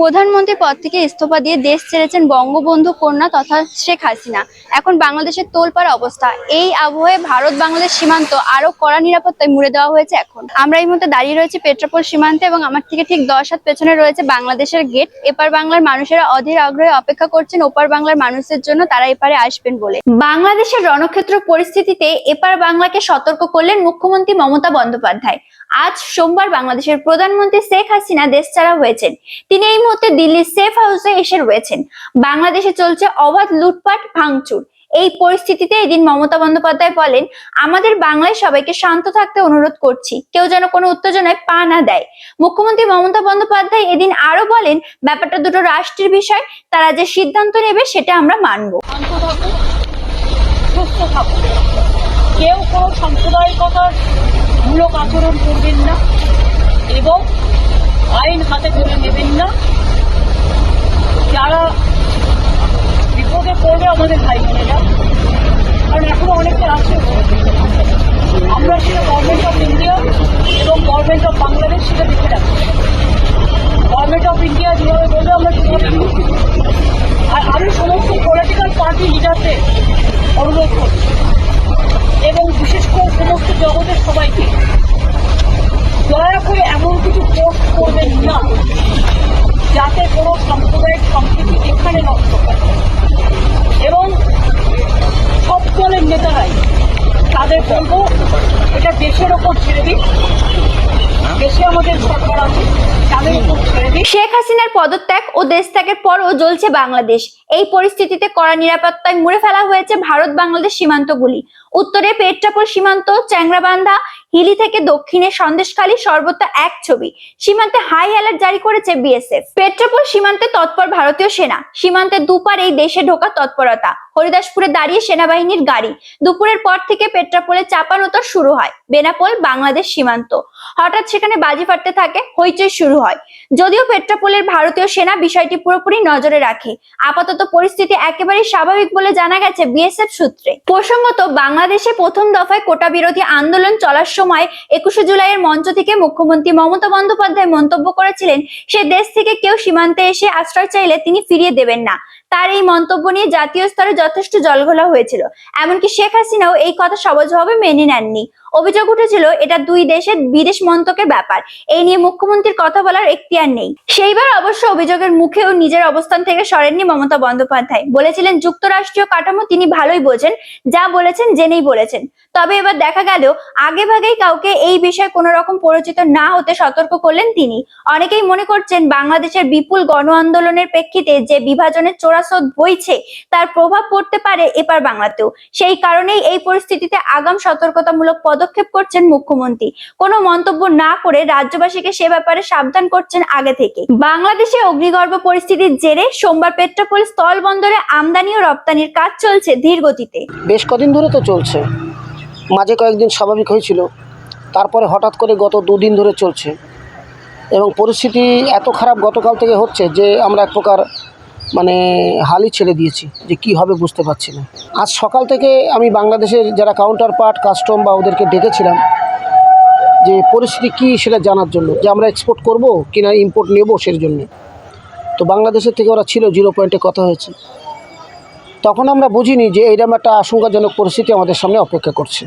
প্রধানমন্ত্রী পদ থেকে ইস্তফা দিয়ে দেশ ছেড়েছেন বঙ্গবন্ধু কন্যা তথা শেখ হাসিনা। এখন বাংলাদেশের তোলপাড় অবস্থা। এই আবহে ভারত বাংলাদেশ সীমান্ত আরও কড়া নিরাপত্তায় মুড়ে দেওয়া হয়েছে এখন। আমরা এই মুহূর্তে দাঁড়িয়ে রয়েছি পেট্রাপোল সীমান্তে এবং আমার থেকে ঠিক দশ হাত পেছনে রয়েছে বাংলাদেশের গেট এপার বাংলার মানুষেরা অধীর আগ্রহে অপেক্ষা করছেন, ওপার বাংলার মানুষের জন্য তারা এপারে আসবেন বলে। বাংলাদেশের রণক্ষেত্র পরিস্থিতিতে এপার বাংলাকে সতর্ক করলেন মুখ্যমন্ত্রী মমতা বন্দ্যোপাধ্যায়। আজ সোমবার বাংলাদেশের প্রধানমন্ত্রী শেখ হাসিনা দেশ ছাড়া হয়েছেন। তিনি এই মুহূর্তে দিল্লির সেফ হাউসে এসে রয়েছেন। বাংলাদেশে চলছে অবাধ লুটপাট, ভাঙচুর। এই পরিস্থিতিতে এদিন মমতা বন্দ্যোপাধ্যায় বলেন, আমাদের বাংলায় সবাইকে শান্ত থাকতে অনুরোধ করছি। কেউ যেন কোনো উত্তেজনায় পা না দেয়। মুখ্যমন্ত্রী মমতা বন্দ্যোপাধ্যায় এদিন আরও বলেন, ব্যাপারটা দুটো রাষ্ট্রের বিষয়। তারা যে সিদ্ধান্ত নেবে, সেটা আমরা মানব। কেউ কোনো সাম্প্রদায়িকতার মূলক আচরণ করবেন না এবং আইন হাতে তুলে নেবেন না যারা বিপদে পড়বে আমাদের ভাই বোনেরা কারণ এখনও অনেকে আছে আমরা সেটা গভর্নমেন্ট অফ ইন্ডিয়া এবং গভর্নমেন্ট অফ বাংলাদেশ সেটা দেখে রাখছি গভর্নমেন্ট অফ ইন্ডিয়া যেভাবে বলবে আমরা সেভাবে করব। আর আমি সমস্ত পলিটিক্যাল পার্টি লিডারদের অনুরোধ করি এবং বিশেষ করে সমস্ত জগতের সবাইকে দয়া করে এমন কিছু পোস্ট করবেন না যাতে কোনো সাম্প্রদায়িক সম্প্রীতি এখানে নষ্ট হয় এবং সব দলের নেতারাই তাদের বলব শেখ হাসিনার পদত্যাগ ও দেশ ত্যাগের পরও জ্বলছে বাংলাদেশ। এই পরিস্থিতিতে কড়া নিরাপত্তায় মুড়ে ফেলা হয়েছে ভারত বাংলাদেশ সীমান্তগুলি উত্তরে পেট্রাপোল সীমান্ত, চ্যাংরাবান্ধা, হিলি থেকে দক্ষিণে সন্দেশখালী সর্বত্র এক ছবি। সীমান্তে হাই অ্যালার্ট জারি করেছে বিএসএফ পেট্রাপোল সীমান্তে তৎপর ভারতীয় সেনা। সীমান্তে দুপার এই দেশে ঢোকা তৎপরতা। হরিদাসপুরে দাঁড়িয়ে সেনাবাহিনীর গাড়ি। দুপুরের পর থেকে পেট্রাপোলে চাপানোতর শুরু হয়। বেনাপোল, বাংলাদেশ সীমান্ত। হঠাৎ সেখানে বাজি ফাটতে থাকে, হইচই শুরু হয়। যদিও পেট্রাপোলের ভারতীয় সেনা বিষয়টি পুরোপুরি নজরে রাখে। আপাতত পরিস্থিতি একেবারেই স্বাভাবিক বলে জানা গেছে বিএসএফ সূত্রে। প্রসঙ্গত বাংলাদেশে প্রথম দফায় কোটা বিরোধী আন্দোলন চলার সময় একুশে জুলাইয়ের মঞ্চ থেকে মুখ্যমন্ত্রী মমতা বন্দ্যোপাধ্যায় মন্তব্য করেছিলেন, সে দেশ থেকে কেউ সীমান্তে এসে আশ্রয় চাইলে তিনি ফিরিয়ে দেবেন না। তার এই মন্তব্য নিয়ে জাতীয় স্তরে যথেষ্ট জলঘোলা হয়েছিল। এমনকি শেখ হাসিনাও এই কথা সহজভাবে মেনে নেননি। অভিযোগ উঠেছিল, এটা দুই দেশের বিদেশ মন্ত্রকের ব্যাপার। এই নিয়ে মুখ্যমন্ত্রীর কথা বলার এখতিয়ার নেই। সেইবার অবশ্য অভিযোগের মুখেও নিজের অবস্থান থেকে সরেননি মমতা বন্দ্যোপাধ্যায়। বলেছিলেন, যুক্তরাষ্ট্রীয় কাঠামো তিনি ভালোই বোঝেন, যা বলেছেন, জেনেই বলেছেন। তবে এবার দেখা গেল আগে ভাগেই কাউকে এই বিষয়ে কোনো রকম পরিচিত না হতে সতর্ক করলেন তিনি। অনেকেই মনে করছেন, বাংলাদেশের বিপুল গণ আন্দোলনের প্রেক্ষিতে যে বিভাজনের চোরাস্রোত বইছে, তার প্রভাব পড়তে পারে এপার বাংলাতেও। সেই কারণেই এই পরিস্থিতিতে আগাম সতর্কতামূলক পদক্ষেপ করছেন মুখ্যমন্ত্রী। কোনো মন্তব্য না করে রাজ্যবাসীকে সে ব্যাপারে সাবধান করছেন আগে থেকে। বাংলাদেশে অগ্নিগর্ভ পরিস্থিতির জেরে সোমবার পেট্রোপোল স্থল বন্দরে আমদানি ও রপ্তানির কাজ চলছে ধীর গতিতে বেশ কদিন ধরে তো চলছে। মাঝে কয়েকদিন স্বাভাবিক হয়েছিল। তারপরে হঠাৎ করে গত দুদিন ধরে চলছে। এবং পরিস্থিতি এত খারাপ গতকাল থেকে হচ্ছে যে আমরা এক প্রকার মানে হালই ছেড়ে দিয়েছি যে কি হবে বুঝতে পারছি না। আজ সকাল থেকে আমি বাংলাদেশের যারা কাউন্টার পার্ট কাস্টম বা ওদেরকে ডেকেছিলাম যে পরিস্থিতি কি সেটা জানার জন্য, যে আমরা এক্সপোর্ট করব কি না ইম্পোর্ট নেব সেই জন্যে। তো বাংলাদেশের থেকে ওরা ছিল জিরো পয়েন্টে কথা হয়েছে। তখন আমরা বুঝিনি যে এইরকম একটা আশঙ্কাজনক পরিস্থিতি আমাদের সামনে অপেক্ষা করছে।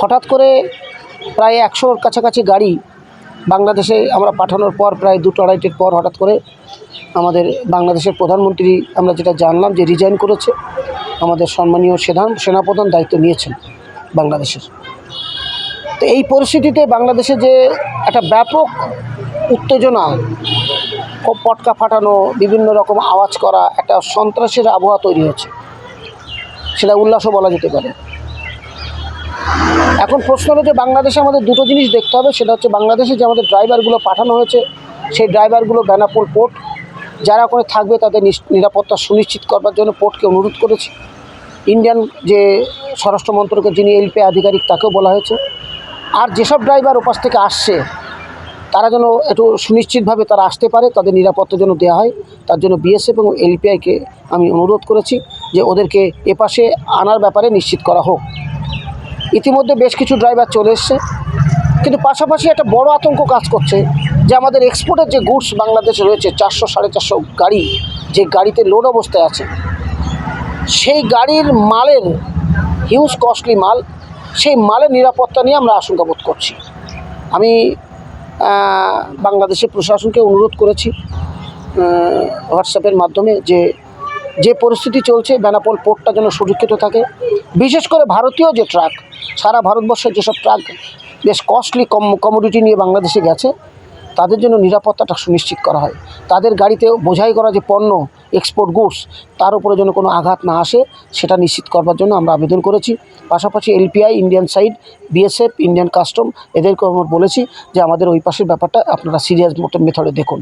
হঠাৎ করে প্রায় একশোর কাছাকাছি গাড়ি বাংলাদেশে আমরা পাঠানোর পর প্রায় দুটো আড়াইটের পর হঠাৎ করে আমাদের বাংলাদেশের প্রধানমন্ত্রী আমরা যেটা জানলাম যে রিজাইন করেছে, আমাদের সম্মানীয় সেনা সেনাপ্রধান দায়িত্ব নিয়েছেন বাংলাদেশের। তো এই পরিস্থিতিতে বাংলাদেশে যে একটা ব্যাপক উত্তেজনা ও পটকা ফাটানো, বিভিন্ন রকম আওয়াজ করা, একটা সন্ত্রাসের আবহাওয়া তৈরি হয়েছে, সেটা উল্লাসও বলা যেতে পারে। এখন প্রশ্ন হলো যে বাংলাদেশে আমাদের দুটো জিনিস দেখতে হবে, সেটা হচ্ছে বাংলাদেশে যে আমাদের ড্রাইভারগুলো পাঠানো হয়েছে, সেই ড্রাইভারগুলো বেনাপোল পোর্ট, যারা ওখানে থাকবে তাদের নিরাপত্তা সুনিশ্চিত করবার জন্য পোর্টকে অনুরোধ করেছে। ইন্ডিয়ান যে স্বরাষ্ট্র মন্ত্রকের যিনি এলপি আধিকারিক, তাকেও বলা হয়েছে। আর যেসব ড্রাইভার ওপাশ থেকে আসছে, তারা যেন একটু সুনিশ্চিতভাবে তারা আসতে পারে, তাদের নিরাপত্তা যেন দেওয়া হয়, তার জন্য বিএসএফ এবং এলপিআইকে আমি অনুরোধ করেছি যে ওদেরকে এপাশে আনার ব্যাপারে নিশ্চিত করা হোক। ইতিমধ্যে বেশ কিছু ড্রাইভার চলে এসছে। কিন্তু পাশাপাশি একটা বড় আতঙ্ক কাজ করছে যে আমাদের এক্সপোর্টের যে গুডস বাংলাদেশে রয়েছে, চারশো, সাড়ে চারশো গাড়ি, যে গাড়িতে লোড অবস্থায় আছে, সেই গাড়ির মালের হিউজ কস্টলি মাল, সেই মালের নিরাপত্তা নিয়ে আমরা আশঙ্কা বোধ করছি। আমি বাংলাদেশের প্রশাসনকে অনুরোধ করেছি হোয়াটসঅ্যাপের মাধ্যমে যে যে পরিস্থিতি চলছে, বেনাপোল পোর্টটা যেন সুরক্ষিত থাকে। বিশেষ করে ভারতীয় যে ট্রাক, সারা ভারতবর্ষের যেসব ট্রাক বেশ কস্টলি কম কমোডিটি নিয়ে বাংলাদেশে গেছে তাদের জন্য নিরাপত্তাটা সুনিশ্চিত করা হয়। তাদের গাড়িতে বোঝাই করা যে পণ্য এক্সপোর্ট গুডস তার উপরে যেন কোনো আঘাত না আসে, সেটা নিশ্চিত করবার জন্য আমরা আবেদন করেছি। পাশাপাশি LPI, Indian side, BSF, Indian custom এদেরকে আমরা বলেছি যে আমাদের ওই পাশের ব্যাপারটা আপনারা সিরিয়াস মেথডে দেখুন।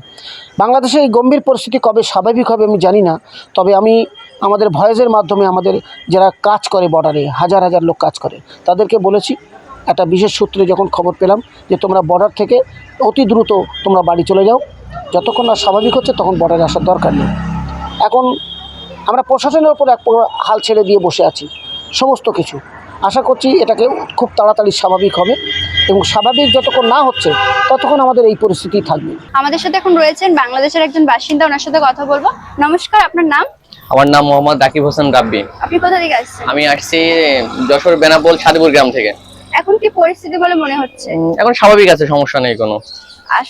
বাংলাদেশে এই গম্ভীর পরিস্থিতি কবে স্বাভাবিক হবে আমি জানি না, তবে আমি আমাদের ভয়েসের মাধ্যমে আমাদের যারা কাজ করে বর্ডারে হাজার হাজার লোক কাজ করে, তাদেরকে বলেছি একটা বিশেষ সূত্রে যখন খবর পেলাম যে তোমরা বর্ডার থেকে অতি দ্রুত তোমরা বাড়ি চলে যাও যতক্ষণ না স্বাভাবিক হচ্ছে তখন বর্ডারে আসার দরকার নেই। এখন আমরা প্রশাসনের ওপর এক হাল ছেড়ে দিয়ে বসে আছি সমস্ত কিছু। আশা করছি এটাকে খুব তাড়াতাড়ি স্বাভাবিক হবে এবং স্বাভাবিক যতক্ষণ না হচ্ছে ততক্ষণ আমাদের এই পরিস্থিতি থাকবে। আমাদের সাথে এখন রয়েছেন বাংলাদেশের একজন বাসিন্দা ওনার সাথে কথা বলব। নমস্কার আপনার নাম? আমার নাম মোহাম্মদ রাকিব হোসেন রাব্বি আপনি কোথা থেকে আসছেন? আমি আসছি যশোর বেনাপোল সাদিপুর গ্রাম থেকে। এখন কি পরিস্থিতি বলে মনে হচ্ছে? এখন স্বাভাবিক আছে সমস্যা নেই কোনো। আর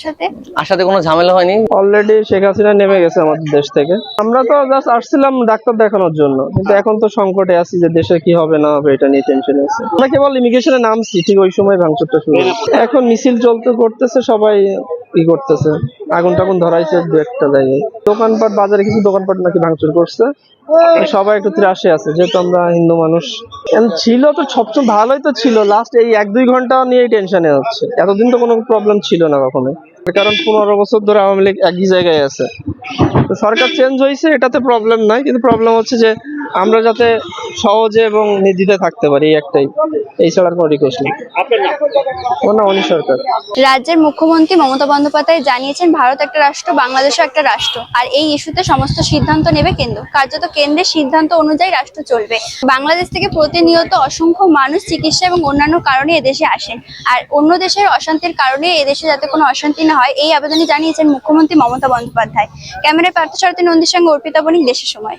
সাথে? কোনো ঝামেলা হয়নি? অলরেডি শেখ হাসিনা নেমে গেছে আমাদের দেশ থেকে। আমরা তো জাস্ট আসছিলাম ডাক্তার দেখানোর জন্য কিন্তু এখন তো সংকটে আছি যে দেশে কি হবে না হবে এটা নিয়ে টেনশন আছে। আমরা কেবল ইমিগ্রেশনে নামছি ঠিক ওই সময় ভাঙচুরটা শুরু এখন মিছিল চলতে করতেছে সবাই ই করতেছে। আগুন টাগুন ধরাইছে দু একটা জায়গায়। দোকানপাট, বাজারে কিছু দোকানপাট নাকি ভাঙচুর করছে। সবাই একটু ত্রাসে আছে, যেহেতু আমরা হিন্দু মানুষ। ছিল তো সবচেয়ে ভালোই তো ছিল। লাস্ট এই এক দুই ঘণ্টা নিয়েই টেনশনে হচ্ছে। এতদিন তো কোনো প্রবলেম ছিল না কখনো কারণ পনেরো বছর ধরে আওয়ামী লীগ একই জায়গায় আছে। তো সরকার চেঞ্জ হয়েছে, এটাতে প্রবলেম নাই। কিন্তু প্রবলেম হচ্ছে যে আমরা যাতে সহজে এবং নির্দ্বিধায় থাকতে পারি এই একটাই। এই ছাড়া আর কোনো রিকোয়েস্ট নেই। না অনি সরকার। রাজ্যের মুখ্যমন্ত্রী মমতা বন্দ্যোপাধ্যায় জানিয়েছেন ভারত একটা রাষ্ট্র বাংলাদেশও একটা রাষ্ট্র। আর এই ইস্যুতে সমস্ত সিদ্ধান্ত নেবে কেন্দ্র। কার্যত কেন্দ্রের সিদ্ধান্ত অনুযায়ী রাষ্ট্র চলবে। বাংলাদেশ থেকে প্রতিনিয়ত অসংখ্য মানুষ চিকিৎসা এবং অন্যান্য কারণে এদেশে আসেন। আর অন্য দেশের অশান্তির কারণে এদেশে যাতে কোনো অশান্তি না হয় এই আবেদনই জানিয়েছেন মুখ্যমন্ত্রী মমতা বন্দ্যোপাধ্যায়। ক্যামেরায় পার্থসারথী নন্দীর সঙ্গে অর্পিতা বণিক দেশের সময়।